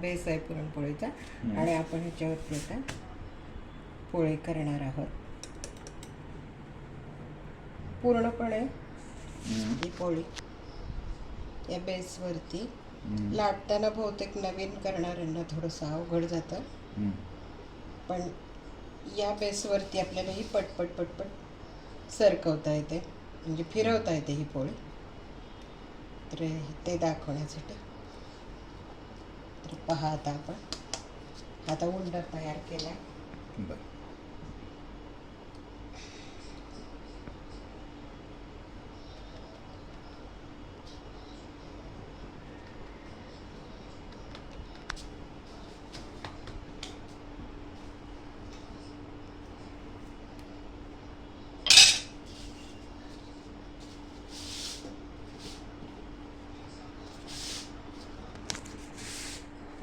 Base आहे पुरणपोळीचा आणि आपण ह्याच्यावरती आता पोळी करणार आहोत. पूर्णपणे ही पोळी या बेसवरती लाटताना बहुतेक नवीन करणाऱ्यांना थोडंसं अवघड जातं. पण या बेसवरती आपल्याला ही पटपट पटपट सरकवता येते. म्हणजे फिरवता येते ही पोळी. तर ते दाखवण्यासाठी. पहा आता आपण. आता उंडा तयार केला. बरं.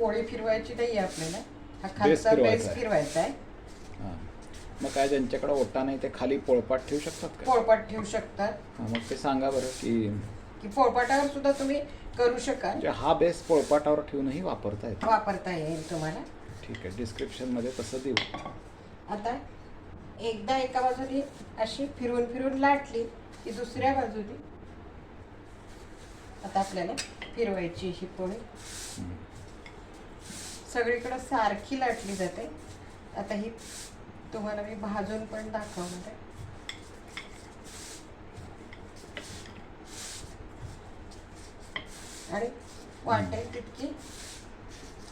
पोळी फिरवायची नाही आपल्याला. हा खालचा बेस आहे. फिरवायचा आहे. हां. मग काय ज्यांच्याकडे ओटा नाही ते खाली पोळपाट ठेवू शकतात का? पोळपाट ठेवू शकतात. हां मग ते सांगा बरं की की पोळपाटावर सुद्धा तुम्ही करू शकाल. म्हणजे हा बेस पोळपाटावर ठेवूनही वापरता येतो. वापरता येईल तुम्हाला. ठीक आहे डिस्क्रिप्शनमध्ये तसं देऊ. आता एकदा एका बाजूने अशी फिरवून फिरवून लाटली की दुसऱ्या बाजूने. आता आपल्याला फिरवायची ही पोळी. हम्म. सगळीकडे सारखी लाटली जाते. आता ही तुम्हाला मी भाजून पण दाखवणार आहे आणि वाटेल तितकी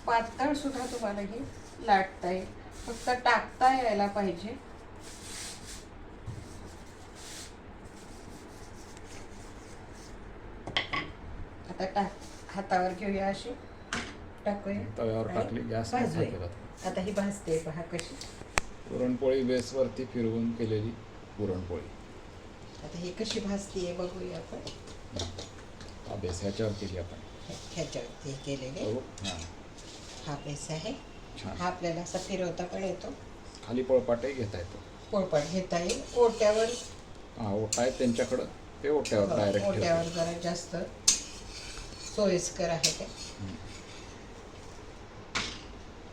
पातळ सुद्धा तुम्हाला ही लाटता येईल. फक्त टाकता यायला पाहिजे. आता टाक हातावर घेऊया अशी. टाकूया. तव्यावर आणि टाकली गॅस भाजूया. आता ही भाजते पहा कशी. पुरणपोळी बेसवरती फिरवून केलेली पुरणपोळी. आता ही कशी भाजतीये बघूया आपण. हा बेस ह्याच्यावर केली आपण. हे- ह्याच्यावरती केलेले. बघू हां. हा बेस आहे. छान. हा आपल्याला असा फिरवता पण येतो. खाली पोळपाटही घेता येतो. पोळपाट घेता येईल. ओट्यावर. हा ओटा आहे त्यांच्याकडं. ते ओट्यावर डायरेक्ट ओट्यावर जरा जास्त सोयीस्कर आहे ते.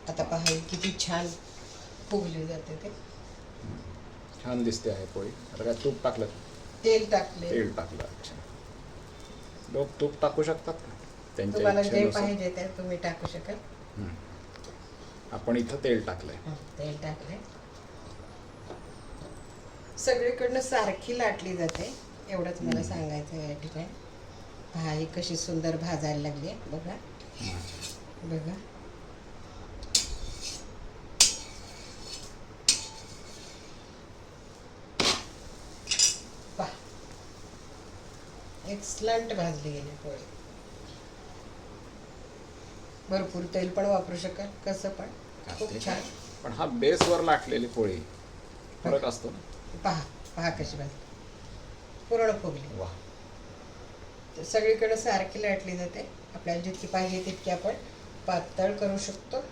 आता पहा किती छान फुगली जाते ते. छान दिसते आहे पोळी. आता काय तूप टाकलं तेल टाकले. तेल टाकलं अच्छा. लोक तूप टाकू शकतात का त्यांच्या तुम्हाला जे इच्छेनुसार. पाहिजे ते तुम्ही टाकू शकाल. आपण इथं तेल टाकलंय. हं, तेल टाकले सगळीकडनं सारखी लाटली जाते. एवढंच मला सांगायचं आहे या ठिकाणी. पहा ही कशी सुंदर भाजायला लागली आहे. बघा. बघा. एक्सलंट भाजली गेली पोळी. भरपूर तेल पण वापरू शकाल कसं पण. खूप छान. पण हा बेसवर लाटलेली पोळी फरक असतो ना? पहा पहा कशी भाजली. पूर्ण फुगली. वा. सगळीकडे सारखी लाटली जाते. आपल्याला जितकी पाहिजे तितकी आपण पातळ करू शकतो.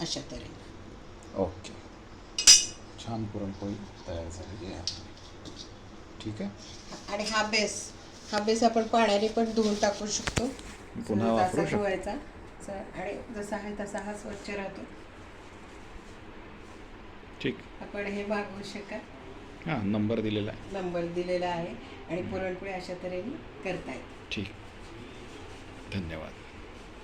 अशा तऱ्हेने. ओके. छान पुरणपोळी तयार झालेली आहे. ठीक आहे? आणि हा बेस हा बेस आपण पाण्याने पण धुवून टाकू शकतो. पुन्हा वापरू शकतो. धुवायचा. आणि जसा आहे तसा हा स्वच्छ राहतो. ठीक. आपण हे मागवू शकाल? हां नंबर दिलेला आहे. नंबर दिलेला आहे. आणि पुरणपोळी अशा तऱ्हेने करता येते. ठीक. धन्यवाद.